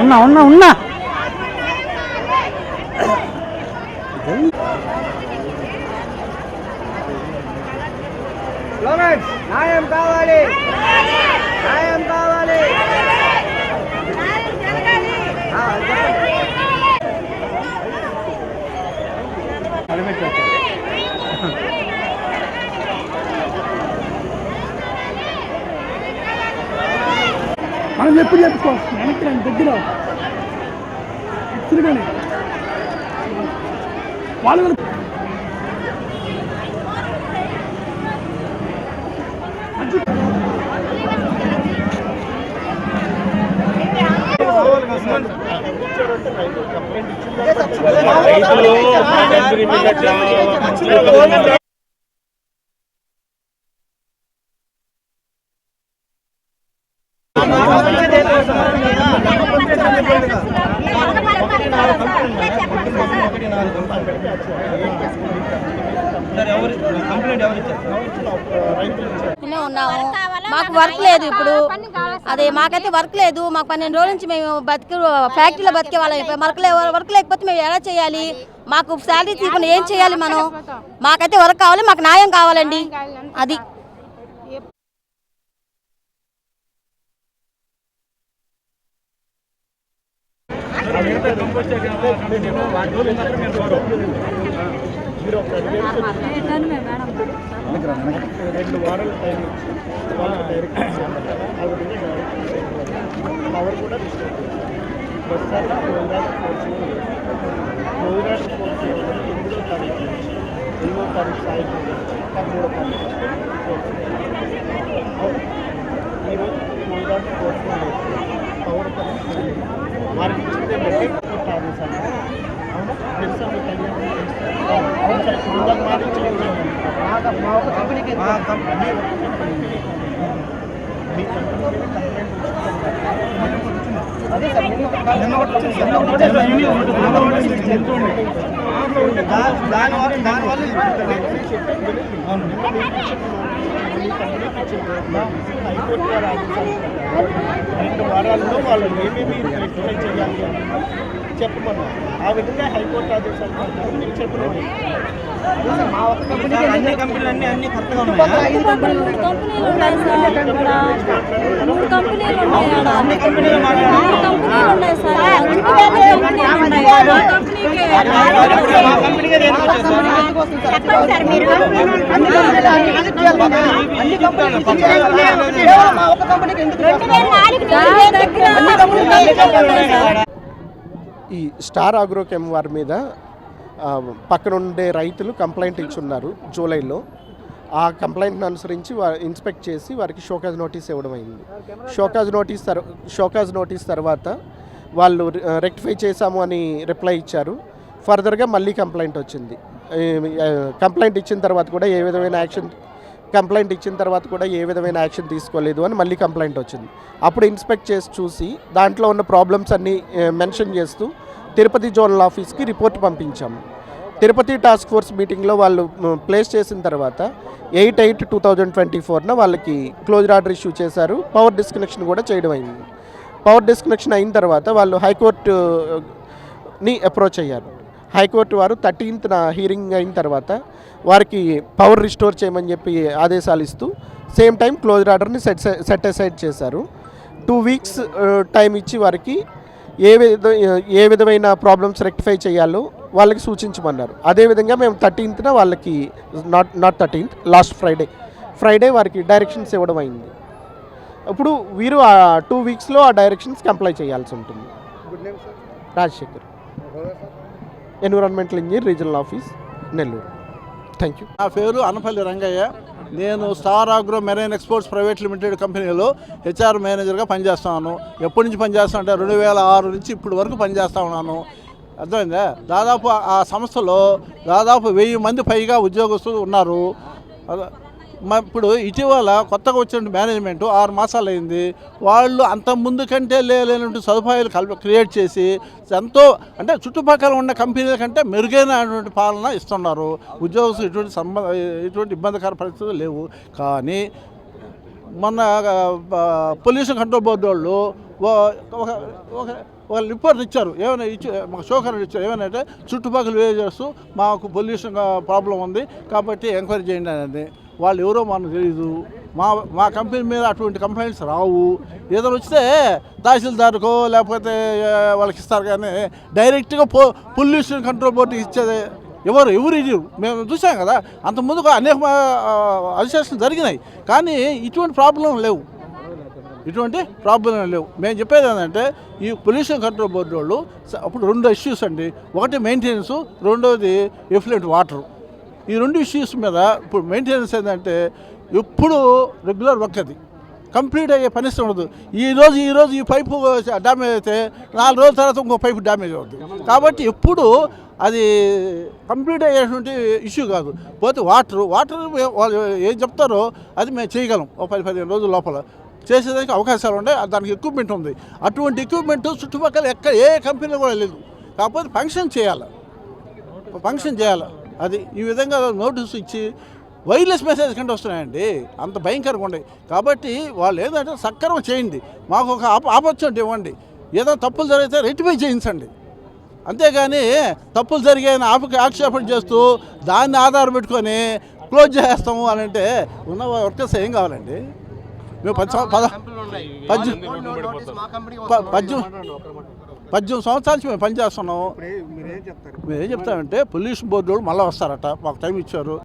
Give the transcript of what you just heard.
ఉన్నా ఉన్నా ఉన్నా. న్యాయం కావాలి. న్యాయం కావాలి. మనం ఎప్పుడు చెప్పుకో వెనక్కి రండి దగ్గర తిరగని వాళ్ళు కూడా ఉన్నాము. మాకు వర్క్ లేదు ఇప్పుడు. అదే మాకైతే వర్క్ లేదు. మాకు పన్నెండు రోజుల నుంచి మేము బతికి ఫ్యాక్టరీలో బతికే వాళ్ళం. ఇప్పుడు వర్క్ లే వర్క్ లేకపోతే మేము ఎలా చేయాలి? మాకు శాలరీ తీసుకుని ఏం చేయాలి మనం? మాకైతే వర్క్ కావాలి మాకు న్యాయం కావాలండి. అది. రెండు వారాల టైం ఇచ్చి వాళ్ళకి డైరెక్ట్ ఇచ్చాము ఆ విధంగా డైరెక్ట్ ఇచ్చాము పవర్ కూడా డిస్టర్బ్ ప్రస్తుతానికి కోవిరాట్ ఫోర్స్ కోవిరాట్ ఫోర్స్ ఎనిమిదో తారీఖు నుంచి ఎనిమిదో తారీఖు సాయంత్రం పదమూడో తారీఖు ఈరోజు కోవిరాట్ ఫోర్స్ పవర్ కనెక్షన్ వారికి ఇచ్చిందే బట్టి ఆదేశాలు అవునా తెలుసా మీకు ఐడియా ఉందా? తెలుసా? ఇందాక మాట ఇచ్చిన మా ఒక కంపెనీకి మా కంపెనీ మీ కంపెనీకి కంప్లైంట్ వచ్చింది అదే సార్ నిన్న ఒక నిన్న ఒకటి వచ్చింది నిన్న ఒకటి వచ్చింది నిన్న ఒకటి వచ్చింది ఎంత ఉంది దాని వల్ల దాని వల్ల అవును నిన్న మీకు ఇచ్చిన మీ కంపెనీకి ఇచ్చిన హైకోర్టు వారు ఆదేశాలు ప్రకారం రెండు వారాల్లో వాళ్ళు ఏమేమి రెక్టిఫై చేయాలి అని ఆ విధంగా హైకోర్టు ఆదేశాలు నేను చెప్పలేదు. అన్ని కంపెనీలు అన్ని అన్ని కొత్తగా ఉన్నాయి? కంపెనీలు ఉన్నాయి. అన్ని కంపెనీలు ఉన్నాయి సార్. ఈ స్టార్ అగ్రోకెమ్ వారి మీద ఆ, పక్కన ఉండే రైతులు కంప్లైంట్ ఇచ్చున్నారు జూలైలో ఆ కంప్లైంట్ను అనుసరించి వా- ఇన్స్పెక్ట్ చేసి వారికి షోకాజ్ నోటీస్ ఇవ్వడం అయింది. షోకాజ్ నోటీస్ తర్ షోకాజ్ నోటీస్ తర్వాత వాళ్ళు రెక్టిఫై చేశాము అని రిప్లై ఇచ్చారు. ఫర్దర్గా మళ్ళీ కంప్లైంట్ వచ్చింది. కంప్లైంట్ ఇచ్చిన తర్వాత కూడా ఏ విధమైన యాక్షన్ కంప్లైంట్ ఇచ్చిన తర్వాత కూడా ఏ విధమైన యాక్షన్ తీసుకోలేదు అని మళ్ళీ కంప్లైంట్ వచ్చింది. అప్పుడు ఇన్స్పెక్ట్ చేసి చూసి దాంట్లో ఉన్న ప్రాబ్లమ్స్ అన్నీ మెన్షన్ చేస్తూ తిరుపతి జోనల్ ఆఫీస్కి రిపోర్ట్ పంపించాము. తిరుపతి టాస్క్ ఫోర్స్ మీటింగ్లో వాళ్ళు ప్లేస్ చేసిన తర్వాత eight eight two thousand twenty ఫోర్న వాళ్ళకి క్లోజ్ ఆర్డర్ ఇష్యూ చేశారు. పవర్ డిస్కనెక్షన్ కూడా చేయడం అయింది. పవర్ డిస్కనెక్షన్ అయిన తర్వాత వాళ్ళు హైకోర్టుని అప్రోచ్ అయ్యారు. హైకోర్టు వారు థర్టీన్త్న హీరింగ్ అయిన తర్వాత వారికి పవర్ రిస్టోర్ చేయమని చెప్పి ఆదేశాలు ఇస్తూ సేమ్ టైం క్లోజ్ ఆర్డర్ని సెట్ సెట్ అసైడ్ చేశారు. టూ వీక్స్ టైం ఇచ్చి వారికి ఏ విధ ఏ విధమైన ప్రాబ్లమ్స్ రెక్టిఫై చేయాలో వాళ్ళకి సూచించమన్నారు. అదేవిధంగా మేము థర్టీన్త్న వాళ్ళకి not not thirteenth last Friday Friday వారికి డైరెక్షన్స్ ఇవ్వడం అయింది. ఇప్పుడు వీరు ఆ టూ వీక్స్లో ఆ డైరెక్షన్స్ కంప్లై చేయాల్సి ఉంటుంది. Rajasekhar. Environmental engineer regional office Nellore thank you నా పేరు అనపల్లి రంగయ్య. నేను star agro marine exports private limited కంపెనీలో హెచ్ఆర్ మేనేజర్గా పనిచేస్తున్నాను ఎప్పటి నుంచి పనిచేస్తా అంటే రెండు వేల ఆరు నుంచి ఇప్పుడు వరకు పనిచేస్తా ఉన్నాను. అర్థమైందా? దాదాపు ఆ- సంస్థలో దాదాపు వెయ్యి మంది పైగా ఉద్యోగస్తులు ఉన్నారు. ఇప్పుడు ఇటీవల కొత్తగా వచ్చిన మేనేజ్మెంట్ ఆరు మాసాలు అయింది. వాళ్ళు అంత ముందు కంటే లేనటువంటి సదుపాయాలు కల్ప క్రియేట్ చేసి ఎంతో అంటే చుట్టుపక్కల ఉన్న కంపెనీల కంటే మెరుగైనటువంటి పాలన ఇస్తున్నారు. ఉద్యోగస్తులు ఎటువంటి సంబంధ ఎటువంటి ఇబ్బందికర పరిస్థితులు లేవు. కానీ మొన్న పొల్యూషన్ కంట్రోల్ బోర్డు వాళ్ళు ఒక వాళ్ళు రిపోర్ట్ ఇచ్చారు. ఏమైనా ఇచ్చి మాకు సోకరణ ఇచ్చారు. ఏమైనా చుట్టుపక్కల విలేజెస్ మాకు పొల్యూషన్ ప్రాబ్లం ఉంది కాబట్టి ఎంక్వైరీ చేయండి అనేది. వాళ్ళు ఎవరో మనకు తెలియదు మా మా కంపెనీ మీద అటువంటి కంప్లైంట్స్ రావు. ఏదైనా వస్తే తహసీల్దార్కో లేకపోతే వాళ్ళకి ఇస్తారు కానీ డైరెక్ట్గా పో పొల్యూషన్ కంట్రోల్ బోర్డుకి ఇచ్చేది. ఎవరు ఎవరు ఇది? మేము చూసాం కదా. అంతకుముందు అనేక అధిశాసనలు జరిగినాయి. కానీ ఇటువంటి ప్రాబ్లం లేవు. ఇటువంటి ప్రాబ్లం లేవు. మేము చెప్పేది ఏంటంటే ఈ పొల్యూషన్ కంట్రోల్ బోర్డు వాళ్ళు అప్పుడు రెండు ఇష్యూస్ అండి. ఒకటి మెయింటెనెన్స్ రెండోది ఎఫ్లెంట్ వాటర్ ఈ రెండు ఇష్యూస్ మీద ఇప్పుడు మెయింటెనెన్స్ ఏంటంటే ఎప్పుడు రెగ్యులర్ వర్క్ అది. కంప్లీట్ అయ్యే పరిస్థితి ఉండదు. ఈ రోజు ఈ రోజు ఈ పైపు డ్యామేజ్ అయితే నాలుగు రోజుల తర్వాత ఇంకో పైపు డ్యామేజ్ అవుతుంది కాబట్టి ఎప్పుడు అది కంప్లీట్ అయ్యేటువంటి ఇష్యూ కాదు. పోతే వాటర్ వాటర్ వాళ్ళు ఏం చెప్తారో అది మేము చేయగలం. ఒక పది పదిహేను రోజుల లోపల. చేసేదానికి అవకాశాలు ఉన్నాయి దానికి ఎక్విప్మెంట్ ఉంది. అటువంటి ఎక్విప్మెంట్ చుట్టుపక్కల ఎక్కడ ఏ కంపెనీలో కూడా లేదు. కాకపోతే ఫంక్షన్ చేయాలి. ఫంక్షన్ చేయాలి. అది ఈ విధంగా నోటీస్ ఇచ్చి వైర్లెస్ మెసేజ్ కంటే వస్తున్నాయండి. అంత భయంకరంగా ఉన్నాయి. కాబట్టి వాళ్ళు ఏంటంటే సక్రమం చేయండి. మాకు ఒక ఆప ఆపర్చునిటీ ఇవ్వండి. ఏదో తప్పులు జరిగితే రెక్టిఫై చేయించండి. అంతేగాని తప్పులు జరిగాయని ఆప ఆక్షేపణ చేస్తూ దాన్ని ఆధారం పెట్టుకొని క్లోజ్ చేస్తాము అని అంటే ఉన్న వర్కర్స్ ఏం కావాలండి? మేము పది పద్దెనిమిది ప- పద్దెనిమిది పద్దెనిమిది సంవత్సరాల నుంచి మేము పనిచేస్తున్నాము చెప్తారు? మేము ఏం చెప్తామంటే పొల్యూషన్ బోర్డు వాళ్ళు మళ్ళీ వస్తారట. మాకు టైం ఇచ్చారు.